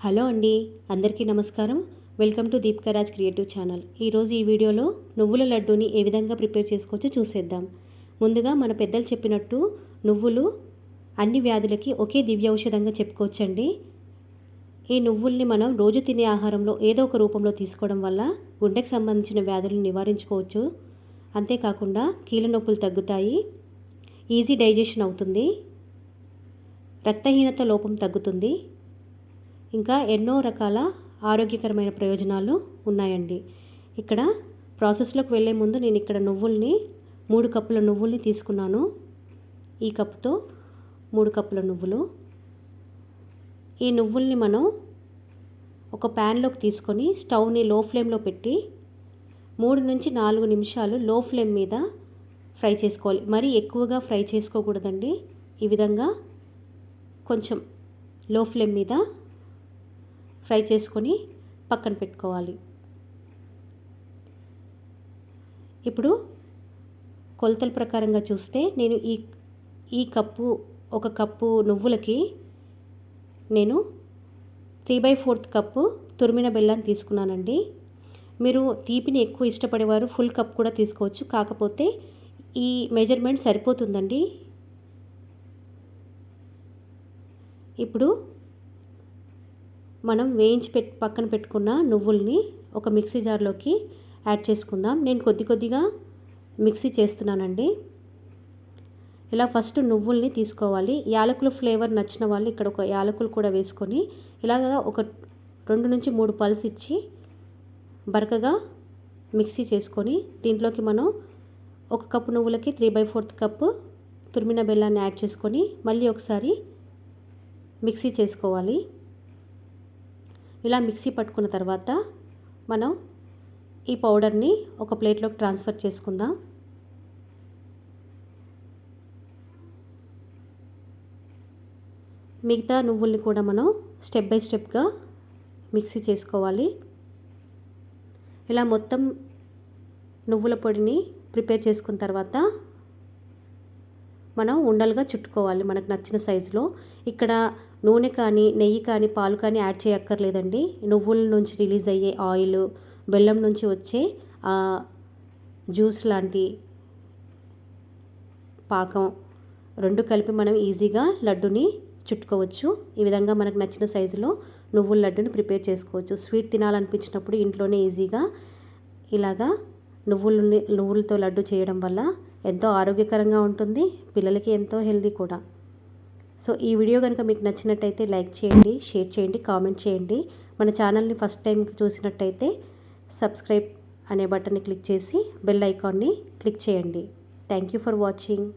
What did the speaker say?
Hello అండి అందరికీ నమస్కారం. Welcome to Deepakraj creative channel. ఈరోజు ఈ వీడియోలో నువ్వుల లడ్డూని ఏ విధంగా ప్రిపేర్ చేసుకోవచ్చో చూసేద్దాం. ముందుగా మన పెద్దలు చెప్పినట్టు నువ్వులు అన్ని వ్యాధులకి ఒకే దివ్య ఔషధంగా చెప్పుకోవచ్చండి. ఈ నువ్వుల్ని మనం రోజు తినే ఆహారంలో ఏదో ఒక రూపంలో తీసుకోవడం వల్ల గుండెకు సంబంధించిన వ్యాధులను నివారించుకోవచ్చు. అంతేకాకుండా కీళ్ళ నొప్పులు తగ్గుతాయి ఈజీ డైజెషన్ అవుతుంది రక్తహీనత లోపం తగ్గుతుంది ఇంకా ఎన్నో రకాల ఆరోగ్యకరమైన ప్రయోజనాలు ఉన్నాయండి. ఇక్కడ ప్రాసెస్లోకి వెళ్ళే ముందు నేను ఇక్కడ నువ్వుల్ని మూడు కప్పుల నువ్వుల్ని తీసుకున్నాను. ఈ కప్పుతో మూడు కప్పుల నువ్వులు. ఈ నువ్వుల్ని మనం ఒక ప్యాన్లోకి తీసుకొని స్టవ్ని లో ఫ్లేమ్లో పెట్టి మూడు నుంచి నాలుగు నిమిషాలు లో ఫ్లేమ్ మీద ఫ్రై చేసుకోవాలి. మరీ ఎక్కువగా ఫ్రై చేసుకోకూడదండి. ఈ విధంగా కొంచెం లో ఫ్లేమ్ మీద ఫ్రై చేసుకొని పక్కన పెట్టుకోవాలి. ఇప్పుడు కొలతల ప్రకారంగా చూస్తే నేను ఈ ఈ కప్పు ఒక కప్పు నువ్వులకి నేను త్రీ బై ఫోర్త్ కప్పు తురిమిన బెల్లాన్ని తీసుకున్నానండి. మీరు తీపిని ఎక్కువ ఇష్టపడేవారు ఫుల్ కప్ కూడా తీసుకోవచ్చు. కాకపోతే ఈ మెజర్మెంట్ సరిపోతుందండి. ఇప్పుడు మనం వేయించి పెట్ పక్కన పెట్టుకున్న నువ్వుల్ని ఒక మిక్సీ జార్లోకి యాడ్ చేసుకుందాం. నేను కొద్ది కొద్దిగా మిక్సీ చేస్తున్నానండి. ఇలా ఫస్ట్ నువ్వుల్ని తీసుకోవాలి. యాలకుల ఫ్లేవర్ నచ్చిన వాళ్ళు ఇక్కడ ఒక యాలకులు కూడా వేసుకొని ఇలాగ ఒక రెండు నుంచి మూడు పల్స్ ఇచ్చి బరకగా మిక్సీ చేసుకొని దీంట్లోకి మనం ఒక కప్పు నువ్వులకి త్రీ బై ఫోర్త్ కప్పు తురిమిన బెల్లాన్ని యాడ్ చేసుకొని మళ్ళీ ఒకసారి మిక్సీ చేసుకోవాలి. ఇలా మిక్సీ పట్టుకున్న తర్వాత మనం ఈ పౌడర్ని ఒక ప్లేట్లోకి ట్రాన్స్ఫర్ చేసుకుందాం. మిగతా నువ్వుల్ని కూడా మనం స్టెప్ బై స్టెప్గా మిక్సీ చేసుకోవాలి. ఇలా మొత్తం నువ్వుల పొడిని ప్రిపేర్ చేసుకున్న తర్వాత మనం ఉండలుగా చుట్టుకోవాలి మనకు నచ్చిన సైజులో. ఇక్కడ నూనె కానీ నెయ్యి కానీ పాలు కానీ యాడ్ చేయక్కర్లేదండి. నువ్వుల నుంచి రిలీజ్ అయ్యే ఆయిల్ బెల్లం నుంచి వచ్చే జ్యూస్ లాంటి పాకం రెండు కలిపి మనం ఈజీగా లడ్డుని చుట్టుకోవచ్చు. ఈ విధంగా మనకు నచ్చిన సైజులో నువ్వుల లడ్డుని ప్రిపేర్ చేసుకోవచ్చు. స్వీట్ తినాలనిపించినప్పుడు ఇంట్లోనే ఈజీగా ఇలాగా నువ్వులు నువ్వులతో లడ్డు చేయడం వల్ల ఎంతో ఆరోగ్యకరంగా ఉంటుంది. పిల్లలకి ఎంతో హెల్దీ కూడా. సో ఈ వీడియో కనుక మీకు నచ్చినట్టయితే లైక్ చేయండి షేర్ చేయండి కామెంట్ చేయండి. మన ఛానల్ని ఫస్ట్ టైం చూసినట్టయితే సబ్స్క్రైబ్ అనే బటన్ని క్లిక్ చేసి బెల్ ఐకాన్ని క్లిక్ చేయండి. Thank you for watching